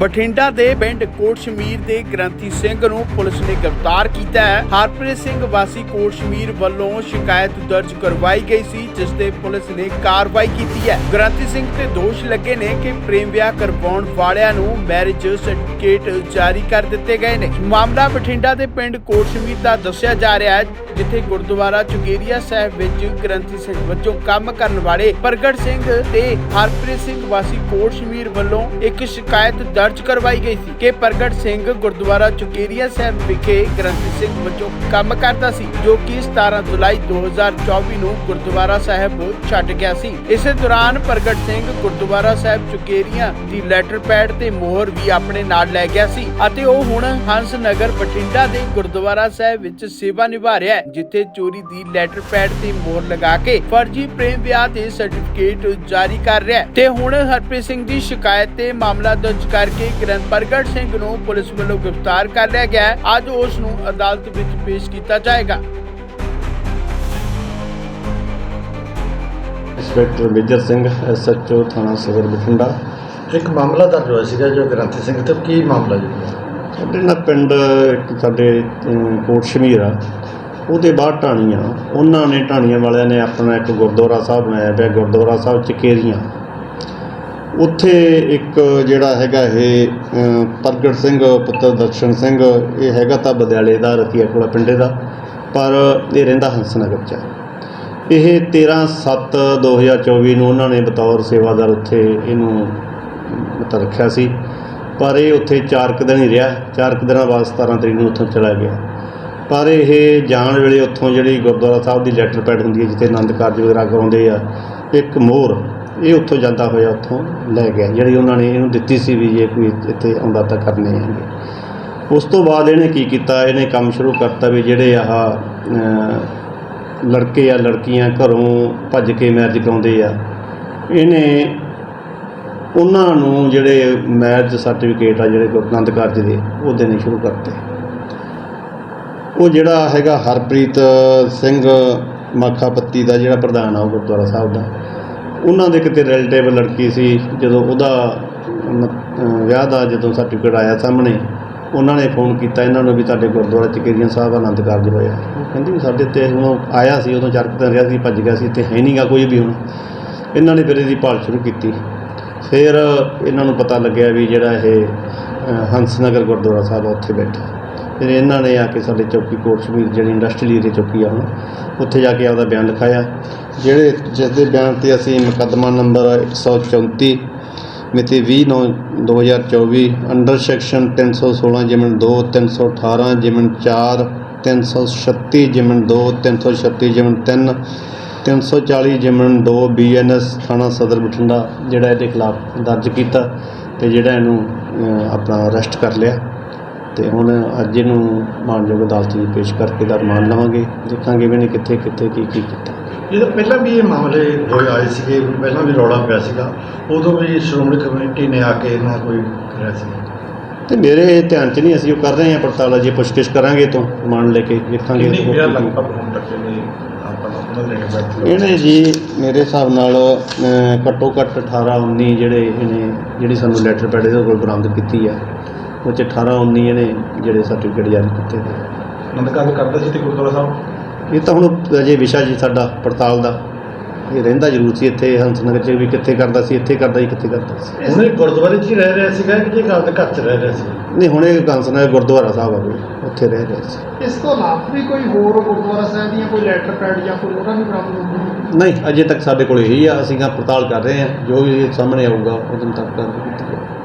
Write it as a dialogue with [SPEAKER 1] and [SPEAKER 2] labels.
[SPEAKER 1] ਬਠਿੰਡਾ ਦੇ ਪਿੰਡ ਕੋਟਸ਼ਮੀਰ ਦੇ ਗ੍ਰੰਥੀ ਸਿੰਘ ਨੂੰ ਪੁਲਿਸ ਨੇ ਗ੍ਰਿਫਤਾਰ ਕੀਤਾ ਹੈ। ਹਰਪ੍ਰੀਤ ਸਿੰਘ ਵਾਸੀ ਕੋਟਸ਼ਮੀਰ ਵੱਲੋਂ ਸ਼ਿਕਾਇਤ ਦਰਜ ਕਰਵਾਈ ਗਈ ਸੀ, ਜਿਸ ਤੇ ਪੁਲਿਸ ਨੇ ਕਾਰਵਾਈ ਕੀਤੀ ਹੈ। ਗ੍ਰੰਥੀ ਸਿੰਘ ਤੇ ਦੋਸ਼ ਲੱਗੇ ਨੇ ਕਿ ਪ੍ਰੇਮ ਵਿਆਹ ਕਰਵਾਉਣ ਵਾਲਿਆਂ ਨੂੰ ਮੈਰਿਜ ਸਰਟੀਫਿਕੇਟ ਜਾਰੀ ਕਰ ਦਿੱਤੇ ਗਏ ਨੇ। ਮਾਮਲਾ ਬਠਿੰਡਾ ਦੇ ਪਿੰਡ ਕੋਟਸ਼ਮੀਰ ਦਾ ਦੱਸਿਆ ਜਾ ਰਿਹਾ ਹੈ, ਜਿੱਥੇ ਗੁਰਦੁਆਰਾ ਚੁਗੇਰੀਆ ਸਾਹਿਬ ਵਿੱਚ ਗ੍ਰੰਥੀ ਸਿੰਘ ਵਜੋਂ ਕੰਮ ਕਰਨ ਵਾਲੇ ਪ੍ਰਗਟ ਸਿੰਘ ਤੇ ਹਰਪ੍ਰੀਤ ਸਿੰਘ ਵਾਸੀ ਕੋਟਸ਼ਮੀਰ ਵੱਲੋਂ ਇੱਕ ਸ਼ਿਕਾਇਤ ਦਰਜ ਕਰਵਾਈ ਗਈ ਸੀ ਕਿ ਪ੍ਰਗਟ ਸਿੰਘ ਗੁਰਦੁਆਰਾ ਚੁਗੇਰੀਆ ਸਾਹਿਬ ਵਿਖੇ ਗ੍ਰੰਥੀ ਸਿੰਘ ਵਜੋਂ ਕੰਮ ਕਰਦਾ ਸੀ, ਜੋ ਕਿ 17 ਜੁਲਾਈ 2024 ਨੂੰ ਗੁਰਦੁਆਰਾ ਸਾਹਿਬ ਛੱਡ ਗਿਆ ਸੀ। ਇਸੇ ਦੌਰਾਨ ਪ੍ਰਗਟ ਸਿੰਘ ਗੁਰਦੁਆਰਾ ਸਾਹਿਬ ਚੁਕੇਰੀਆਂ ਦੀ ਲੈਟਰ ਪੈਡ ਤੇ ਮੋਹਰ ਵੀ ਆਪਣੇ ਨਾਲ ਲੈ ਗਿਆ ਸੀ ਅਤੇ ਉਹ ਹੁਣ ਹੰਸ ਨਗਰ ਬਠਿੰਡਾ ਦੇ ਗੁਰਦੁਆਰਾ ਸਾਹਿਬ ਵਿੱਚ ਸੇਵਾ ਨਿਭਾ ਰਿਹਾ ਹੈ, ਜਿੱਥੇ ਚੋਰੀ ਦੀ ਲੈਟਰ ਪੈਡ ਤੇ ਮੋਹਰ ਲਗਾ ਕੇ ਫਰਜ਼ੀ ਪ੍ਰੇਮ ਵਿਆਹ ਦੇ ਸਰਟੀਫਿਕੇਟ ਜਾਰੀ ਕਰ ਰਿਹਾ ਹੈ। ਤੇ ਹੁਣ ਹਰਪ੍ਰੀਤ ਸਿੰਘ ਦੀ ਸ਼ਿਕਾਇਤ ਤੇ ਮਾਮਲਾ ਦਰਜ ਕਰਕੇ ਗ੍ਰੰਥ ਪ੍ਰਗਟ ਸਿੰਘ ਨੂੰ ਪੁਲਿਸ ਵੱਲੋਂ ਗ੍ਰਿਫਤਾਰ ਕਰ ਲਿਆ ਗਿਆ ਹੈ। ਅੱਜ ਉਸ ਨੂੰ ਅਦਾਲਤ ਵਿੱਚ ਪੇਸ਼ ਕੀਤਾ ਜਾਏਗਾ।
[SPEAKER 2] ਇੰਸਪੈਕਟਰ ਮੇਜਰ ਸਿੰਘ ਐਸਐਚਓ ਥਾਣਾ ਸਦਰ ਬਠਿੰਡਾ।
[SPEAKER 3] ਇੱਕ ਮਾਮਲਾ ਦਰਜ ਹੋਇਆ ਸੀਗਾ ਜੋ ਗ੍ਰੰਥੀ ਸਿੰਘ ਤੇ ਕੀ ਮਾਮਲਾ ਜੀ?
[SPEAKER 2] ਸਾਡੇ ਨਾਲ ਪਿੰਡ ਇੱਕ ਸਾਡੇ ਕੋਟ ਸ਼ਮੀਰ ਆ ਉਹਦੇ ਬਾਹਰ ਢਾਣੀਆਂ। ਉਹਨਾਂ ਨੇ ਢਾਣੀਆਂ ਵਾਲਿਆਂ ਨੇ ਆਪਣਾ ਇੱਕ ਗੁਰਦੁਆਰਾ ਸਾਹਿਬ ਬਣਾਇਆ ਪਿਆ ਗੁਰਦੁਆਰਾ ਸਾਹਿਬ ਚਕੇਰੀਆਂ ਉੱਥੇ ਇੱਕ ਜਿਹੜਾ ਹੈਗਾ ਇਹ ਪ੍ਰਗਟ ਸਿੰਘ, ਪੁੱਤਰ ਦਰਸ਼ਨ ਸਿੰਘ, ਇਹ ਹੈਗਾ ਤਾਂ ਬਦਿਆਲੇ ਦਾ, ਰਤੀਆ ਕੋਲਾ ਪਿੰਡੇ ਦਾ, ਪਰ ਇਹ ਰਹਿੰਦਾ ਹੰਸਨਗਰ ਚ ਹੈ। ਇਹ 13/7/2024 ਨੂੰ ਉਹਨਾਂ ਨੇ ਬਤੌਰ ਸੇਵਾਦਾਰ ਉੱਥੇ ਇਹਨੂੰ ਮਤਲਬ ਰੱਖਿਆ ਸੀ, ਪਰ ਇਹ ਉੱਥੇ 4 ਕੁ ਦਿਨ ਹੀ ਰਿਹਾ 4 ਕੁ ਦਿਨਾਂ ਬਾਅਦ 17 ਤਰੀਕ ਨੂੰ ਉੱਥੋਂ ਚਲਾ ਗਿਆ ਪਰ ਇਹ ਜਾਣ ਵੇਲੇ ਉੱਥੋਂ ਜਿਹੜੀ ਗੁਰਦੁਆਰਾ ਸਾਹਿਬ ਦੀ ਲੈਟਰ ਪੈਡ ਹੁੰਦੀ ਹੈ, ਜਿੱਥੇ ਆਨੰਦ ਕਾਰਜ ਵਗੈਰਾ ਕਰਾਉਂਦੇ ਆ, ਇੱਕ ਮੋਹਰ ਇਹ ਉੱਥੋਂ ਜਾਂਦਾ ਹੋਇਆ, ਉੱਥੋਂ ਲੈ ਗਿਆ। ਜਿਹੜੀ ਉਹਨਾਂ ਨੇ ਇਹਨੂੰ ਦਿੱਤੀ ਸੀ ਵੀ ਜੇ ਕੋਈ ਇੱਥੇ ਆਉਂਦਾ ਤਾਂ ਕਰਨੇ ਹੈਗੇ। ਉਸ ਤੋਂ ਬਾਅਦ ਇਹਨੇ ਕੀ ਕੀਤਾ? ਇਹਨੇ ਕੰਮ ਸ਼ੁਰੂ ਕਰਤਾ ਵੀ ਜਿਹੜੇ ਆਹ ਲੜਕੇ ਆ, ਲੜਕੀਆਂ ਘਰੋਂ ਭੱਜ ਕੇ ਮੈਰਿਜ ਕਰਾਉਂਦੇ ਆ। ਇਹਨੇ ਉਹਨਾਂ ਨੂੰ ਜਿਹੜੇ ਮੈਰਿਜ ਸਰਟੀਫਿਕੇਟ ਆ, ਜਿਹੜੇ ਗੁਰੂ ਆਨੰਦ ਕਾਰਜ ਦੇ ਉਹ ਦੇਣੇ ਸ਼ੁਰੂ ਕਰਤੇ। ਉਹ ਜਿਹੜਾ ਹੈਗਾ ਹਰਪ੍ਰੀਤ ਸਿੰਘ ਮਾਖਾਪੱਤੀ ਦਾ ਜਿਹੜਾ ਪ੍ਰਧਾਨ ਆ, ਉਹ ਗੁਰਦੁਆਰਾ ਸਾਹਿਬ ਦਾ। ਉਹਨਾਂ ਦੇ ਕਿਤੇ ਰਿਲੇਟਿਵ ਲੜਕੀ ਸੀ, ਜਦੋਂ ਉਹਦਾ ਵਿਆਹ ਦਾ ਜਦੋਂ ਸਰਟੀਫਿਕੇਟ ਆਇਆ ਸਾਹਮਣੇ, ਉਹਨਾਂ ਨੇ ਫੋਨ ਕੀਤਾ ਇਹਨਾਂ ਨੂੰ ਵੀ ਤੁਹਾਡੇ ਗੁਰਦੁਆਰਾ ਚਕੇਰੀਆਂ ਸਾਹਿਬ ਆਨੰਦ ਕਾਰਜ ਹੋਇਆ। ਕਹਿੰਦੀ ਵੀ ਸਾਡੇ ਤੇ ਹੁਣ ਉਹ ਆਇਆ ਸੀ, ਉਦੋਂ ਚਰਕ ਤਾਂ ਰਿਹਾ ਸੀ, ਭੱਜ ਗਿਆ ਸੀ, ਇੱਥੇ ਹੈ ਨਹੀਂਗਾ ਕੋਈ ਵੀ ਹੁਣ। ਇਹਨਾਂ ਨੇ ਫਿਰ ਇਹਦੀ ਭਾਲ ਸ਼ੁਰੂ ਕੀਤੀ। ਫਿਰ ਇਹਨਾਂ ਨੂੰ ਪਤਾ ਲੱਗਿਆ ਵੀ ਜਿਹੜਾ ਇਹ ਹੰਸਨਗਰ ਗੁਰਦੁਆਰਾ ਸਾਹਿਬ ਆ ਉੱਥੇ ਬੈਠਾ। ਫਿਰ ਇਹਨਾਂ ਨੇ ਆ ਕੇ ਸਾਡੇ ਚੌਕੀ ਕੋਟ ਸ਼ਮੀਰ ਜਿਹੜੀ ਇੰਡਸਟਰੀਅਲ ਏਰੀਆ ਚੌਕੀ ਆ ਹੁਣ ਉੱਥੇ ਜਾ ਕੇ ਆਪਦਾ ਬਿਆਨ ਲਿਖਾਇਆ। ਜਿਹੜੇ ਜਿਸ ਦੇ ਬਿਆਨ ਤੇ ਅਸੀਂ ਮੁਕੱਦਮਾ ਨੰਬਰ 134 ਮਿਤੀ 20/9/2024 ਅੰਡਰ ਸੈਕਸ਼ਨ 316 ਜਿਮਨ 2 318 ਜਿਮਨ 4 336 ਜਿਮਨ 2 336 ਜਿਮਨ 3 340 ਜਿਮਨ 2 ਬੀਐਨਐਸ ਥਾਣਾ ਸਦਰ ਬਠਿੰਡਾ, ਜਿਹੜਾ ਇਹਦੇ ਖਿਲਾਫ ਦਰਜ ਕੀਤਾ। ਤੇ ਜਿਹੜਾ ਇਹਨੂੰ ਆਪਣਾ ਅਰੈਸਟ ਕਰ ਲਿਆ। ਤੇ ਹੁਣ ਅੱਜ ਇਹਨੂੰ ਮਾਨਯੋਗ ਅਦਾਲਤ ਵਿੱਚ ਪੇਸ਼ ਕਰਕੇ ਦਾ ਰਿਮਾਂਡ ਲਵਾਂਗੇ। ਦੇਖਾਂਗੇ ਵੀ ਇਹਨੇ ਕਿੱਥੇ ਕਿੱਥੇ ਕੀ ਕੀ ਕੀਤਾ।
[SPEAKER 3] ਤਾਂ ਪਹਿਲਾਂ ਵੀ ਇਹ ਮਾਮਲੇ ਹੋਏ ਆਏ ਸੀਗੇ। ਪਹਿਲਾਂ ਵੀ ਰੌਲਾ ਪਿਆ ਸੀਗਾ। ਉਦੋਂ ਵੀ ਸ਼੍ਰੋਮਣੀ ਕਮੇਟੀ ਨੇ ਆ ਕੇ ਇਹਨਾਂ ਕੋਈ ਕਰਿਆ ਸੀ।
[SPEAKER 2] ਤੇ ਮੇਰੇ ਧਿਆਨ 'ਚ ਨਹੀਂ ਅਸੀਂ ਉਹ ਕਰ ਰਹੇ ਹਾਂ ਪੜਤਾਲ ਅਜੇ ਪੁੱਛਗਿੱਛ ਕਰਾਂਗੇ ਤੋਂ ਰਿਮਾਂਡ ਲੈ ਕੇ। ਦੇਖਾਂਗੇ
[SPEAKER 3] ਵਿਆਹ
[SPEAKER 2] ਕੀ-
[SPEAKER 3] ਲਗਭਗ ਹੁਣ ਤੱਕ
[SPEAKER 2] ਇਹਨੇ ਜੀ ਮੇਰੇ ਹਿਸਾਬ ਨਾਲ ਅ, ਘੱਟੋ ਘੱਟ 18 19 ਜਿਹੜੇ ਇਹਨੇ ਜਿਹੜੀ ਸਾਨੂੰ ਲੈਟਰ ਪੈਡ ਇਹਦੇ ਕੋਲ ਬਰਾਮਦ ਕੀਤੀ ਹੈ ਉਹ 'ਚ 18 19 ਇਹਨੇ ਜਿਹੜੇ ਸਰਟੀਫਿਕੇਟ ਜਾਰੀ ਕੀਤੇ ਨੇ।
[SPEAKER 3] ਆਨੰਦ ਕਾਰਜ ਕਰਦਾ ਸੀ ਤੇ ਗੁਰਦੁਆਰਾ ਸਾਹਿਬ?
[SPEAKER 2] ਇਹ ਤਾਂ ਹੁਣ ਅਜੇ ਵਿਸ਼ਾ ਜੀ ਸਾਡਾ ਪੜਤਾਲ ਦਾ। ਇਹ ਰਹਿੰਦਾ ਜ਼ਰੂਰ ਸੀ ਇੱਥੇ ਹੰਸਨਗਰ 'ਚ ਵੀ ਕਿੱਥੇ ਕਰਦਾ ਸੀ ਇੱਥੇ ਕਰਦਾ ਸੀ ਕਿੱਥੇ ਕਰਦਾ ਸੀ।
[SPEAKER 3] ਉਹਨੇ ਗੁਰਦੁਆਰੇ 'ਚ ਹੀ ਰਹਿ ਰਿਹਾ ਸੀਗਾ ਕਿ ਜੇ ਘਰ ਦੇ ਘਰ 'ਚ ਰਹਿ ਰਿਹਾ ਸੀ?
[SPEAKER 2] ਨਹੀਂ ਹੁਣ ਇਹ ਹੰਸਨਗਰ ਗੁਰਦੁਆਰਾ ਸਾਹਿਬ ਆ ਕੋਈ ਉੱਥੇ ਰਹਿ ਰਿਹਾ ਸੀ।
[SPEAKER 4] ਇਸ ਤੋਂ ਇਲਾਵਾ ਵੀ ਕੋਈ ਹੋਰ ਗੁਰਦੁਆਰਾ ਸਾਹਿਬ ਦੀਆਂ ਕੋਈ ਲੈਟਰ ਪੈਡ ਜਾਂ ਕੋਈ ਉਹਦਾ ਵੀ ਬਰਾਮਦ ਹੋਊਗਾ?
[SPEAKER 2] ਨਹੀਂ ਅਜੇ ਤੱਕ ਸਾਡੇ ਕੋਲ ਇਹੀ ਆ ਅਸੀਂ ਤਾਂ ਪੜਤਾਲ ਕਰ ਰਹੇ ਹਾਂ ਜੋ ਵੀ ਸਾਹਮਣੇ ਆਊਗਾ ਉਦੋਂ ਤੱਕ ਕਰ ਕੀਤੀ ਜਾਊਗੀ